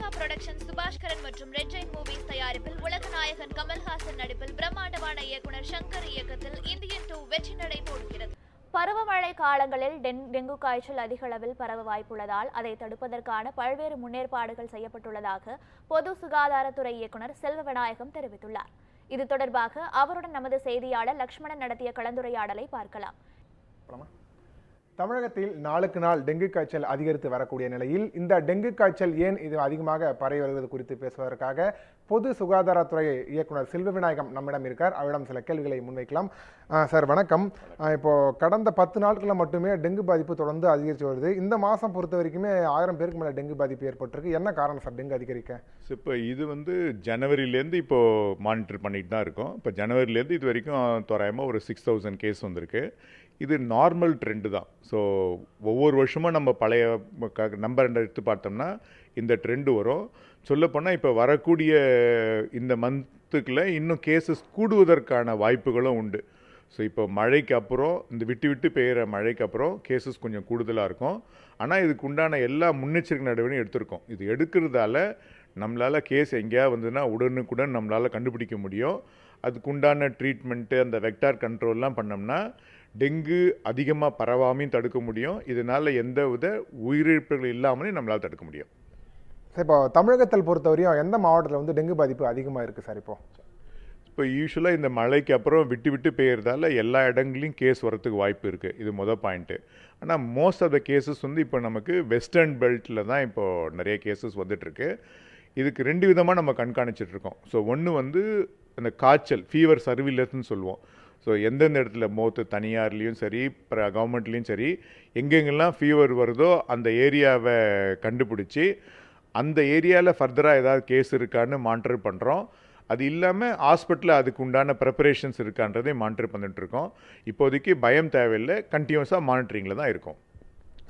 Lyca production Subaskaran மற்றும் red Jain movies தயாரிப்பில் உலகநாயகன் கமல்ஹாசன் நடிப்பில் பிரம்மாண்டமான இயக்குனர் சங்கர் இயக்கத்தில் இந்தியன் டூ வெற்றி நடை போடுகிறது பருவமழை காலங்களில் டெங்கு காய்ச்சல் அதிக அளவில் பரவ வாய்ப்புள்ளதால் அதை தடுப்பதற்கான பல்வேறு முன்னேற்பாடுகள் செய்யப்பட்டுள்ளதாக பொது சுகாதாரத்துறை இயக்குனர் செல்வ விநாயகம் தெரிவித்துள்ளார் இது தொடர்பாக அவருடன் நமது செய்தியாளர் லக்ஷ்மணன் நடத்திய கலந்துரையாடலை பார்க்கலாம்? தமிழகத்தில் நாளுக்கு நாள் டெங்கு காய்ச்சல் அதிகரித்து வரக்கூடிய நிலையில் இந்த டெங்கு காய்ச்சல் ஏன் இது அதிகமாக பரவி வருவது குறித்து பேசுவதற்காக பொது சுகாதாரத்துறை இயக்குனர் செல்வ விநாயகம் நம்மிடம் இருக்கார். அவரிடம் சில கேள்விகளை முன்வைக்கலாம். சார் வணக்கம். இப்போது கடந்த பத்து நாட்களில் மட்டுமே டெங்கு பாதிப்பு தொடர்ந்து அதிகரித்து வருது. இந்த மாதம் பொறுத்த வரைக்குமே ஆயிரம் பேருக்கு மேலே டெங்கு பாதிப்பு ஏற்பட்டிருக்கு. என்ன காரணம் சார் டெங்கு அதிகரிக்க? ஸோ இப்போ இது வந்து ஜனவரிலேருந்து இப்போது மானிட்டர் பண்ணிட்டு தான் இருக்கோம். இப்போ ஜனவரிலேருந்து இது வரைக்கும் தோராயமாக ஒரு சிக்ஸ் தௌசண்ட் கேஸ் வந்திருக்கு. இது நார்மல் ட்ரெண்டு தான். ஸோ ஒவ்வொரு வருஷமும் நம்ம பழைய நம்பர் எடுத்து பார்த்தோம்னா இந்த ட்ரெண்டு வரும். சொல்லப்போனால் இப்போ வரக்கூடிய இந்த மந்த்துக்குள்ள இன்னும் கேசஸ் கூடுவதற்கான வாய்ப்புகளும் உண்டு. ஸோ இப்போ மழைக்கு அப்புறம் இந்த விட்டு விட்டு பெய்கிற மழைக்கு அப்புறம் கேசஸ் கொஞ்சம் கூடுதலாக இருக்கும். ஆனால் இதுக்கு உண்டான எல்லா முன்னெச்சரிக்கை நடவடிக்கையும் எடுத்திருக்கோம். இது எடுக்கிறதால நம்மளால் கேஸ் எங்கேயாவது வந்ததுன்னா உடனுக்குடன் நம்மளால் கண்டுபிடிக்க முடியும். அதுக்கு உண்டான ட்ரீட்மெண்ட்டு அந்த வெக்டார் கண்ட்ரோல்லாம் பண்ணோம்னா டெங்கு அதிகமாக பரவாமையும் தடுக்க முடியும். இதனால் எந்த வித உயிரிழப்புகள் இல்லாமலே நம்மளால் தடுக்க முடியும். சார் இப்போ தமிழகத்தில் பொறுத்தவரையும் எந்த மாவட்டத்தில் வந்து டெங்கு பாதிப்பு அதிகமாக இருக்குது சார் இப்போ? இப்போ யூஸ்வலாக இந்த மழைக்கு அப்புறம் விட்டு விட்டு பெய்யறதால எல்லா இடங்களையும் கேஸ் வரத்துக்கு வாய்ப்பு இருக்குது இது மொதல் பாயிண்ட்டு ஆனால் மோஸ்ட் ஆஃப் த கேசஸ் வந்து இப்போ நமக்கு வெஸ்டர்ன் பெல்ட்டில் தான் இப்போது நிறைய கேசஸ் வந்துட்டுருக்கு. இதுக்கு ரெண்டு விதமாக நம்ம கண்காணிச்சிட்டு இருக்கோம். ஸோ ஒன்று வந்து அந்த காய்ச்சல் ஃபீவர் சர்வீலன்ஸ்னு சொல்லுவோம். ஸோ எந்தெந்த இடத்துல மோத்து தனியார்லேயும் சரி கவர்மெண்ட்லேயும் சரி எங்கெங்கெல்லாம் ஃபீவர் வருதோ அந்த ஏரியாவை கண்டுபிடிச்சி அந்த ஏரியாவில் ஃபர்தராக ஏதாவது கேஸ் இருக்கான்னு மானிட்டர் பண்ணுறோம் அது இல்லாமல் ஹாஸ்பிட்டலில் அதுக்கு உண்டான ப்ரிப்பரேஷன்ஸ் இருக்கான்றதை மானிட்டர் பண்ணிட்டு இருக்கோம். இப்போதைக்கு பயம் தேவையில்லை. கண்டினியூஸாக மானிட்டரிங்கில் தான் இருக்கும்.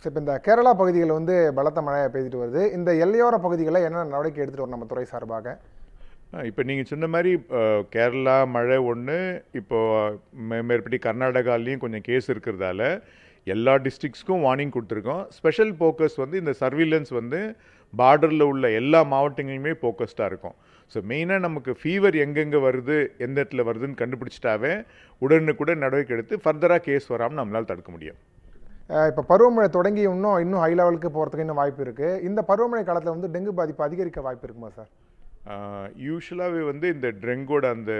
ஸோ இப்போ இந்த கேரளா பகுதிகளில் வந்து பலத்த மழை பெய்துட்டு வருது. இந்த எல்லையோர பகுதிகளில் என்ன நடவடிக்கை எடுத்துகிட்டு வரும் நம்ம துறை சார்பாக? இப்போ நீங்கள் சொன்ன மாதிரி கேரளா மழை ஒன்று இப்போ மே- மேற்படி கர்நாடகாலையும் கொஞ்சம் கேஸ் இருக்கிறதால எல்லா டிஸ்ட்ரிக்ஸ்க்கும் வார்னிங் கொடுத்துருக்கோம். ஸ்பெஷல் ஃபோக்கஸ் வந்து இந்த சர்வீலன்ஸ் வந்து பார்டரில் உள்ள எல்லா மாவட்டங்களையுமே ஃபோக்கஸ்டாக இருக்கும். ஸோ மெயினாக நமக்கு ஃபீவர் எங்கெங்கே வருது எந்த இடத்துல வருதுன்னு கண்டுபிடிச்சிட்டாவே உடனுக்குடன் நடவடிக்கை எடுத்து ஃபர்தராக கேஸ் வராமல் நம்மளால் தடுக்க முடியும். இப்போ பருவமழை தொடங்கி இன்னும் இன்னும் ஹை லெவலுக்கு போகிறதுக்கு இன்னும் வாய்ப்பு இருக்குது இந்த பருவமழை காலத்தில் வந்து டெங்கு பாதிப்பு அதிகரிக்க வாய்ப்பு இருக்குமா சார்? யூஸ்வலாகவே வந்து இந்த ட்ரெங்கோட அந்த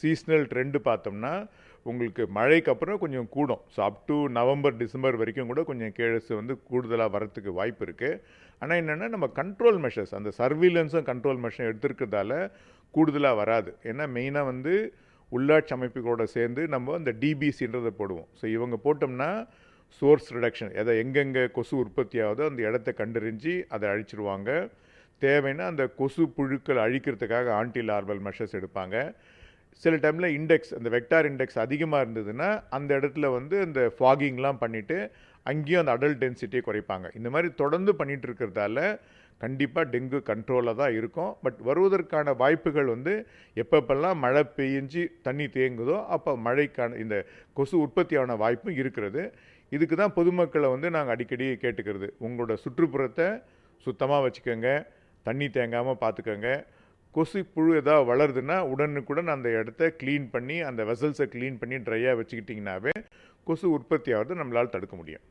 சீஸ்னல் ட்ரெண்டு பார்த்தோம்னா உங்களுக்கு மழைக்கு அப்புறம் கொஞ்சம் கூடும். So up to November December வரைக்கும் கூட கொஞ்சம் கேஸ் வந்து கூடுதலாக வரத்துக்கு வாய்ப்பு இருக்குது ஆனால் என்னென்னா நம்ம கண்ட்ரோல் மெஷர்ஸ் அந்த சர்வீலன்ஸும் கண்ட்ரோல் மெஷர் எடுத்திருக்கிறதால கூடுதலாக வராது. ஏன்னா மெயினாக வந்து உள்ளாட்சி அமைப்புகளோட சேர்ந்து நம்ம அந்த டிபிசின்றதை போடுவோம். ஸோ இவங்க போட்டோம்னா சோர்ஸ் ரிடக்ஷன் எதை எங்கெங்கே கொசு உற்பத்தி ஆகுதோ அந்த இடத்த கண்டறிஞ்சு அதை அழிச்சிருவாங்க. தேவைன்னா அந்த கொசு புழுக்கள் அழிக்கிறதுக்காக ஆன்டி லார்வல் மெஷர்ஸ் எடுப்பாங்க. சில டைமில் இண்டெக்ஸ் அந்த வெக்டார் இண்டெக்ஸ் அதிகமாக இருந்ததுன்னா அந்த இடத்துல வந்து இந்த ஃபாகிங்லாம் பண்ணிவிட்டு அங்கேயும் அந்த அடல்ட் டென்சிட்டியை குறைப்பாங்க. இந்த மாதிரி தொடர்ந்து பண்ணிகிட்டு இருக்கிறதால கண்டிப்பாக டெங்கு கண்ட்ரோலில் தான் இருக்கும். பட் வருவதற்கான வாய்ப்புகள் வந்து எப்பப்பெல்லாம் மழை பெய்ஞ்சு தண்ணி தேங்குதோ அப்போ மழைக்கான இந்த கொசு உற்பத்தியான வாய்ப்பும் இருக்கிறது. இதுக்கு தான் பொதுமக்களை வந்து நாங்கள் அடிக்கடி கேட்டுக்கிறது. உங்களோட சுற்றுப்புறத்தை சுத்தமாக வச்சுக்கோங்க. தண்ணி தேங்காமல் பார்த்துக்கோங்க கொசு புழு ஏதாவது வளருதுன்னா உடனுக்குடன் அந்த இடத்த க்ளீன் பண்ணி அந்த வெசல்ஸை க்ளீன் பண்ணி ட்ரையாக வச்சுக்கிட்டிங்கனாவே கொசு உற்பத்தி ஆகிறது நம்மளால் தடுக்க முடியும்.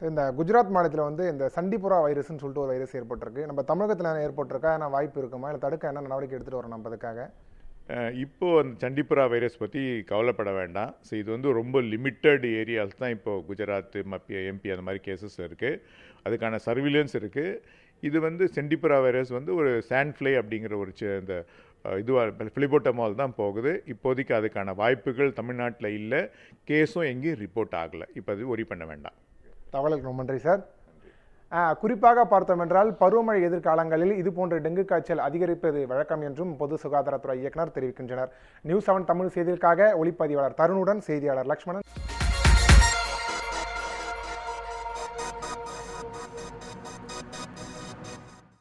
ஸோ இந்த குஜராத் மாநிலத்தில் வந்து இந்த சண்டிபுரா வைரஸ்னு சொல்லிட்டு ஒரு வைரஸ் ஏற்பட்டிருக்கு. நம்ம தமிழகத்தில் ஏற்பட்டிருக்கா? என்ன வாய்ப்பு இருக்குமா? இல்லை தடுக்க என்ன நடவடிக்கை எடுத்துகிட்டு வரோம் நம்ம அதுக்காக? அஹ் இப்போ அந்த சண்டிப்புரா வைரஸ் பற்றி கவலைப்பட வேண்டாம். ஸோ இது வந்து ரொம்ப லிமிட்டட் ஏரியாஸ் தான் இப்போ குஜராத் மப்பிய எம்பி அந்த மாதிரி கேசஸ் இருக்குது அதுக்கான சர்வீலன்ஸ் இருக்குது இது வந்து செண்டிப்புரா வைரஸ் வந்து ஒரு சாண்ட்ஃப்ளை அப்படிங்கிற ஒரு இந்த இதுவாக ஃபிலிபோட்டமால் தான் போகுது. இப்போதைக்கு அதுக்கான வாய்ப்புகள் தமிழ்நாட்டில் இல்லை. கேஸும் எங்கேயும் ரிப்போர்ட் ஆகலை. இப்போ அது ஒரி பண்ண வேண்டாம். தகவலுக்கு ரொம்ப நன்றி சார். குறிப்பாக பார்த்தோம் என்றால் பருவமழை எதிர்காலங்களில் இது போன்ற டெங்கு காய்ச்சல் அதிகரிப்பது வழக்கம் என்றும் பொது சுகாதாரத்துறை இயக்குனர் தெரிவிக்கின்றனர். நியூஸ் செவன் தமிழ் செய்திகளுக்காக ஒளிப்பதிவாளர் தருணுடன் செய்தியாளர் லக்ஷ்மணன்.